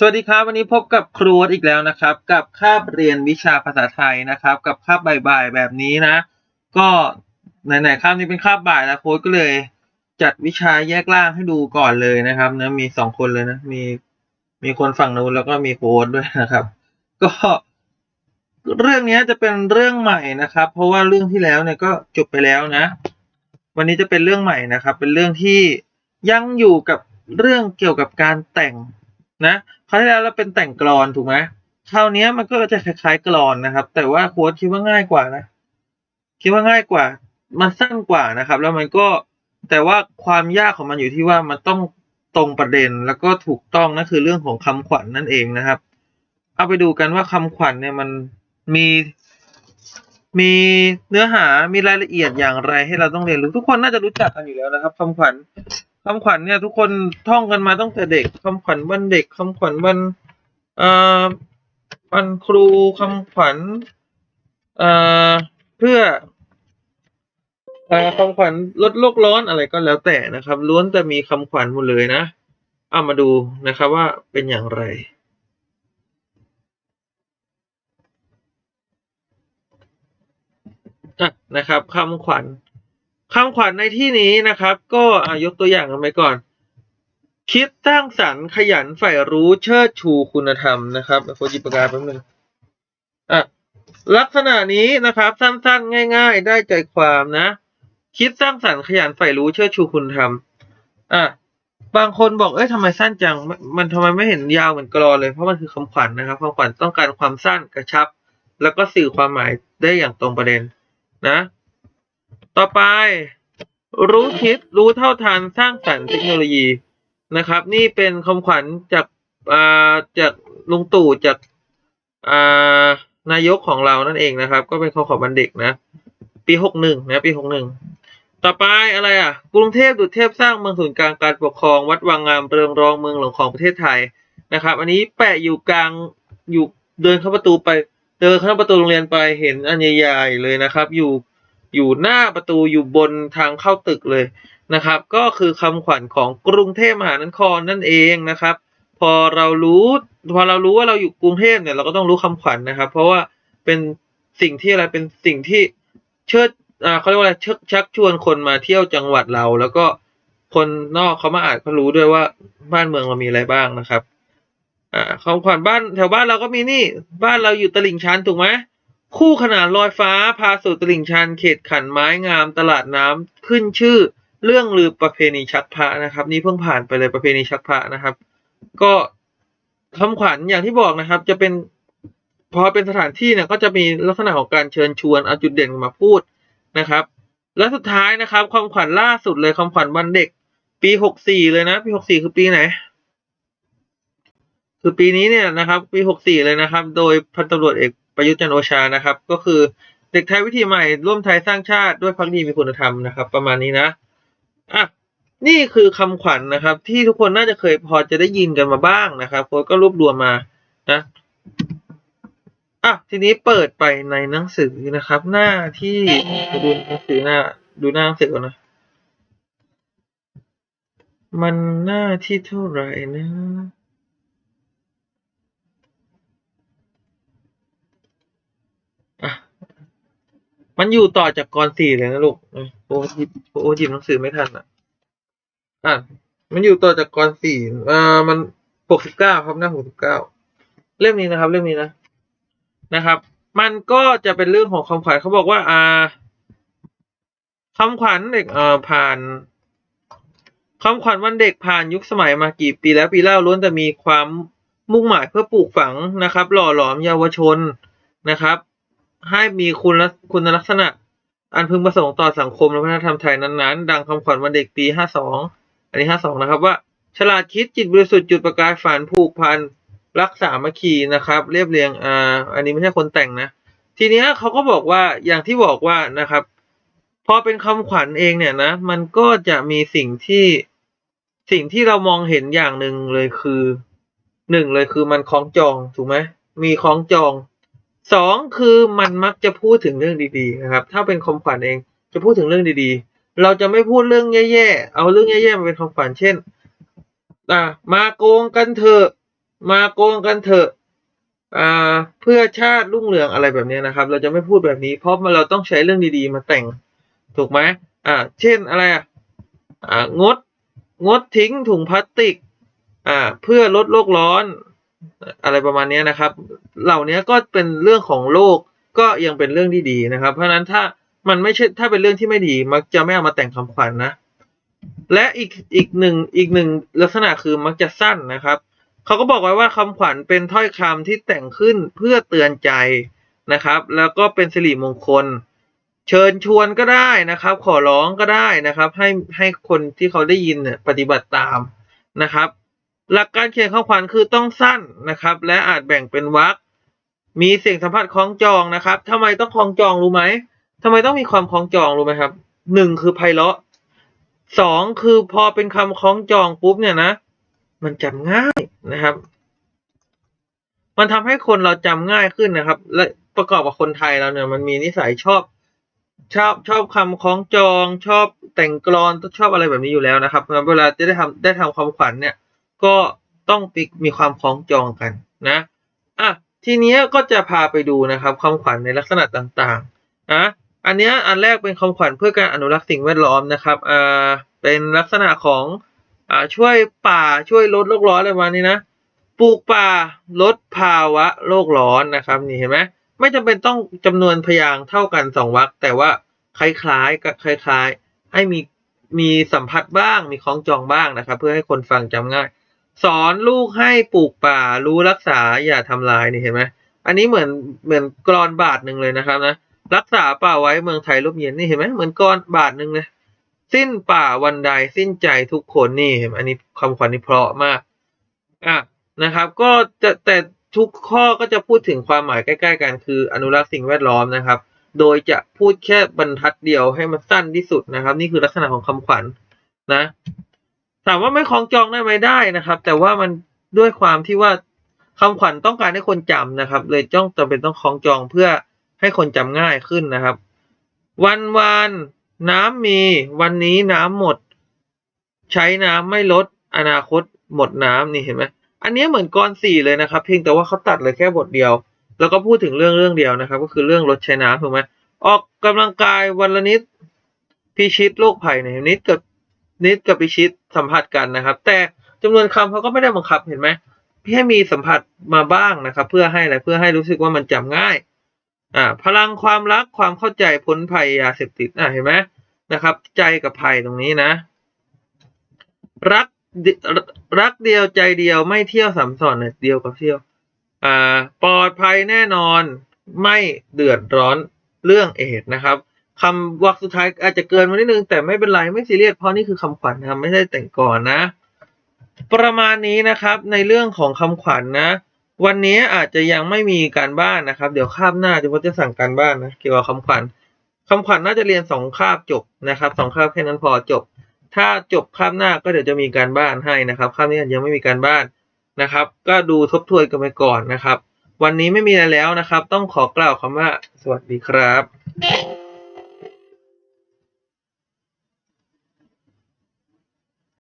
สวัสดีครับ วันนี้พบกับครูอีกแล้วนะครับ กับคาบเรียนวิชาภาษาไทยนะครับ กับคาบบ่ายๆแบบนี้นะ ก็ไหนๆคาบนี้เป็นคาบบ่ายแล้วโค้ดก็เลย จัดวิชาแยกล่างให้ดูก่อนเลยนะครับนะมีสองคนเลยนะมีมีคนฝั่งนู้นแล้วก็มีโค้ดด้วยนะครับ ก็เรื่องนี้จะเป็นเรื่องใหม่นะครับ เพราะว่าเรื่องที่แล้วเนี่ยก็จบไปแล้วนะ วันนี้จะเป็นเรื่องใหม่นะครับ เป็นเรื่องที่ยังอยู่กับเรื่องเกี่ยวกับการแต่งนะ คราวที่แล้วเราเป็นแต่งกลอนถูกไหมคราวนี้มันก็จะคล้ายๆกลอนนะครับ แต่ว่าโค้ดคิดว่าง่ายกว่านะ คิดว่าง่ายกว่า มันสั้นกว่านะครับ แล้วมันก็แต่ว่าความยากของมันอยู่ที่ว่ามันต้องตรงประเด็นแล้วก็ถูกต้องนั่นคือเรื่องของคำขวัญนนั่นเองนะครับ เอาไปดูกันว่าคำขวัญเนี่ยมันมีมีเนื้อหามีรายละเอียดอย่างไรให้เราต้องเรียนรู้ทุกคนน่าจะรู้จักกันอยู่แล้วนะครับคำขวัญ คำขวัญเนี่ยทุกคนท่องกันมาตั้งแต่เด็กคำขวัญวันเด็กคำขวัญวันเอ่อวันครูคำขวัญเอ่อเพื่อเอ่อคำขวัญลดโลกร้อนอะไรก็แล้วแต่นะครับล้วนแต่มีคำขวัญหมดเลยนะเอามาดูนะครับว่าเป็นอย่างไรนะครับคำขวัญ คำขวัญในที่นี้นะครับ ก็อะยกตัวอย่างกันไปก่อน คิดสร้างสรรค์ขยันใฝ่รู้เชิดชูคุณธรรมนะครับโฟจิบปากาแป๊บนึงอะลักษณะนี้นะครับ สั้นๆ ง่าย ๆ ได้ใจความนะ คิดสร้างสรรค์ขยันใฝ่รู้เชิดชูคุณธรรมอะบางคนบอกเอ้ยทำไมสั้นจัง มันทำไมไม่เห็นยาวเหมือนกรอนเลย เพราะมันคือคำขวัญนะครับคำขวัญต้องการความสั้นกระชับ แล้วก็สื่อความหมายได้อย่างตรงประเด็นนะ ต่อไป รู้คิดรู้เท่าทันสร้างสรรค์เทคโนโลยีนะครับ นี่เป็นคำขวัญจากอ่าจากลุงตู่จากอ่านายกของเรานั่นเองนะครับ ก็เป็นคำขวัญวันเด็กนะ ปีหกหนึ่งนะปีหกหนึ่งต่อไปอะไรอะ กรุงเทพดุจเทพสร้างเมืองศูนย์กลางการปกครอง วัดวังงามเรืองรองเมืองหลวงของประเทศไทยนะครับ อันนี้แปะอยู่กลางอยู่เดินเข้าประตูไป เดินเข้าประตูโรงเรียนไปเห็นอันใหญ่ๆเลยนะครับ อยู่ อยู่หน้าประตูอยู่บนทางเข้าตึกเลยนะครับ ก็คือคำขวัญของกรุงเทพมหานครนั่นเองนะครับ พอเรารู้พอเรารู้ว่าเราอยู่กรุงเทพเนี่ยเราก็ต้องรู้คำขวัญนะครับ เพราะว่าเป็นสิ่งที่อะไรเป็นสิ่งที่เชิดอ่าเขาเรียกว่าอะไรเชิดชักชวนคนมาเที่ยวจังหวัดเรา แล้วก็คนนอกเขามาอ่านเขารู้ด้วยว่าบ้านเมืองเรามีอะไรบ้างนะครับอ่าคำขวัญบ้านแถวบ้านเราก็มีนี่ บ้านเราอยู่ตลิ่งชันถูกไหม คู่ขนานลอยฟ้าพาสู่ตลิ่งชันเขตขันไม้งามตลาดน้ำขึ้นชื่อเรื่องลือประเพณีชักพระนะครับ นี่เพิ่งผ่านไปเลยประเพณีชักพระนะครับ ก็คำขวัญอย่างที่บอกนะครับ จะเป็นพอเป็นสถานที่เนี่ยก็จะมีลักษณะของการเชิญชวนเอาจุดเด่นมาพูดนะครับ และสุดท้ายนะครับคำขวัญล่าสุดเลยคำขวัญวันเด็ก ปีหกสี่เลยนะ ปีหกสี่คือปีไหน คือปีนี้เนี่ยนะครับ ปีหกสี่เลยนะครับ โดยพันตำรวจเอก ประยุทธ์จันโอชานะครับ ก็คือเด็กไทยวิธีใหม่ร่วมไทยสร้างชาติด้วยพักดีมีคุณธรรมนะครับ ประมาณนี้นะอะนี่คือคำขวัญนะครับ ที่ทุกคนน่าจะเคยพอจะได้ยินกันมาบ้างนะครับโค้ดก็รวบรวมมานะอะทีนี้เปิดไปในหนังสือนะครับ หน้าที่ดูหนังสือหน้า ดูหน้าหนังสือก่อนนะมันหน้าที่เท่าไหร่นะ มันอยู่ต่อจากกรสี่เลยนะลูกโอ้หยิบโอ้หยิบหนังสือไม่ทันอะ อะ มันอยู่ต่อจากกรสี่อ่ามันหกสิบเก้าครับหน้าหกสิบเก้าเล่มนี้นะครับเล่มนี้นะนะครับ มันก็จะเป็นเรื่องของคำขวัญเขาบอกว่า อ่าคำขวัญเด็กเอ่อผ่านคำขวัญวันเด็กผ่านยุคสมัยมากี่ปีแล้วปีเล่าล้วนแต่มีความมุ่งหมายเพื่อปลูกฝังนะครับ หล่อหลอมเยาวชนนะครับ ให้มีคุณลักคุณลักษณะ อันพึงประสงค์ต่อสังคมและวัฒนธรรมไทยนั้นๆ ดังคำขวัญวันเด็กปี 52 อันนี้ 52 นะครับว่า ฉลาดคิดจิตบริสุทธิ์จุดประกายฝันผูกพันรักษามัคคีนะครับ เรียบเรียงอ่าอันนี้ไม่ใช่คนแต่งนะ ทีเนี้ยเขาก็บอกว่าอย่างที่บอกว่านะครับ พอเป็นคำขวัญเองเนี่ยนะ มันก็จะมีสิ่งที่สิ่งที่เรามองเห็นอย่างหนึ่งเลยคือหนึ่งเลยคือมันคล้องจองถูกไหมมีคล้องจอง สองคือมันมักจะพูดถึงเรื่องดีๆนะครับ ถ้าเป็นคำขวัญเองจะพูดถึงเรื่องดีๆ เราจะไม่พูดเรื่องแย่ๆ เอาเรื่องแย่ๆ มาเป็นคำขวัญเช่นอะมาโกงกันเถอะ มาโกงกันเถอะอ่าเพื่อชาติรุ่งเรืองอะไรแบบนี้นะครับ เราจะไม่พูดแบบนี้ เพราะเราต้องใช้เรื่องดีๆ มาแต่ง ถูกไหมอ่าเช่นอะไรอะอ่างดงดทิ้งถุงพลาสติกอ่าเพื่อลดโลกร้อน อะไรประมาณนี้นะครับ เหล่านี้ก็เป็นเรื่องของโลกก็ยังเป็นเรื่องที่ดีนะครับ เพราะฉะนั้นถ้ามันไม่ใช่ถ้าเป็นเรื่องที่ไม่ดีมักจะไม่เอามาแต่งคำขวัญนะ และอีกอีกหนึ่งอีกหนึ่งลักษณะคือมักจะสั้นนะครับเขาก็บอกไว้ว่าคำขวัญเป็นถ้อยคำที่แต่งขึ้นเพื่อเตือนใจนะครับ แล้วก็เป็นสิริมงคล เชิญชวนก็ได้นะครับ ขอร้องก็ได้นะครับ ให้ให้คนที่เขาได้ยินเนี่ยปฏิบัติตามนะครับ หลักการเขียนคำขวัญคือต้องสั้นนะครับ และอาจแบ่งเป็นวรรคมีเสียงสัมผัสคล้องจองนะครับทำไมต้องคล้องจองรู้ไหมทำไมต้องมีความคล้องจองรู้ไหมครับหนึ่งคือไพเราะสองคือพอเป็นคำคล้องจองปุ๊บเนี่ยนะ มันจำง่ายนะครับ มันทำให้คนเราจำง่ายขึ้นนะครับ และประกอบกับคนไทยเราเนี่ย มันมีนิสัยชอบ ชอบชอบคำคล้องจอง ชอบแต่งกลอนชอบอะไรแบบนี้อยู่แล้วนะครับเวลาจะได้ทำได้ทำความขวัญเนี่ย ก็ต้องมีความคล้องจองกันนะอะทีเนี้ยก็จะพาไปดูนะครับคำขวัญในลักษณะต่างๆนะอันเนี้ยอันแรกเป็นคำขวัญเพื่อการอนุรักษ์สิ่งแวดล้อมนะครับอ่าเป็นลักษณะของอ่าช่วยป่าช่วยลดโลกร้อนอะไรประมาณนี้นะปลูกป่าลดภาวะโลกร้อนนะครับนี่เห็นไหมไม่จำเป็นต้องจำนวนพยางค์เท่ากันสองวรรคแต่ว่าคล้ายๆกับคล้าย ๆ ให้มีมีสัมผัสบ้างมีคล้องจองบ้างนะครับ เพื่อให้คนฟังจำง่าย สอนลูกให้ปลูกป่ารู้รักษาอย่าทำลายนี่เห็นไหมอันนี้เหมือนเหมือนกรอนบาทหนึ่งเลยนะครับนะรักษาป่าไว้เมืองไทยร่มเย็นนี่เห็นไหมเหมือนกรอนบาทหนึ่งเลยสิ้นป่าวันใดสิ้นใจทุกคนนี่เห็นไหมอันนี้คำขวัญนี่เพราะมากอะนะครับ ก็จะแต่ทุกข้อก็จะพูดถึงความหมายใกล้ ๆ กันคืออนุรักษ์สิ่งแวดล้อมนะครับ โดยจะพูดแค่บรรทัดเดียวให้มันสั้นที่สุดนะครับ นี่คือลักษณะของคำขวัญนะ ถามว่าไม่คล้องจองได้ไหมได้นะครับ แต่ว่ามันด้วยความที่ว่าคำขวัญต้องการให้คนจำนะครับ เลยจ้องจำเป็นต้องคล้องจองเพื่อให้คนจำง่ายขึ้นนะครับ วันวานน้ำมี วันนี้น้ำหมด ใช้น้ำไม่ลด อนาคตหมดน้ำนี่เห็นไหมอันนี้เหมือนกรสี่เลยนะครับ เพียงแต่ว่าเขาตัดเลยแค่บทเดียว แล้วก็พูดถึงเรื่องเรื่องเดียวนะครับ ก็คือเรื่องลดใช้น้ำถูกไหมออกกำลังกายวันละนิดพิชิตโรคภัยเนี่ยนิดกับ นิดกับพิชิตสัมผัสกันนะครับ แต่จำนวนคำเขาก็ไม่ได้บังคับเห็นไหมให้มีสัมผัสมาบ้างนะครับ เพื่อให้อะไรเพื่อให้รู้สึกว่ามันจำง่ายอ่าพลังความรักความเข้าใจพ้นภัยยาเสพติดอ่าเห็นไหมนะครับ ใจกับภัยตรงนี้นะ รักรักเดียวใจเดียวไม่เที่ยวสัมสอนเดียวกับเที่ยวอ่าปลอดภัยแน่นอนไม่เดือดร้อนเรื่องเอดนะครับ คำวรรคสุดท้ายอาจจะเกินมานิดนึง แต่ไม่เป็นไรไม่ซีเรียสเพราะนี่คือคำขวัญนะครับไม่ได้แต่งก่อนนะ ประมาณนี้นะครับในเรื่องของคำขวัญนะวันนี้อาจจะยังไม่มีการบ้านนะครับ เดี๋ยวคาบหน้าจะว่าจะสั่งการบ้านนะเกี่ยวกับคำขวัญคำขวัญน่าจะเรียนสองคาบจบนะครับสองคาบแค่นั้นพอจบ ถ้าจบคาบหน้าก็เดี๋ยวจะมีการบ้านให้นะครับคาบนี้ยังไม่มีการบ้านนะครับ ก็ดูทบทวนกันไปก่อนนะครับ วันนี้ไม่มีอะไรแล้วนะครับ ต้องขอกล่าวคำว่า สวัสดีครับ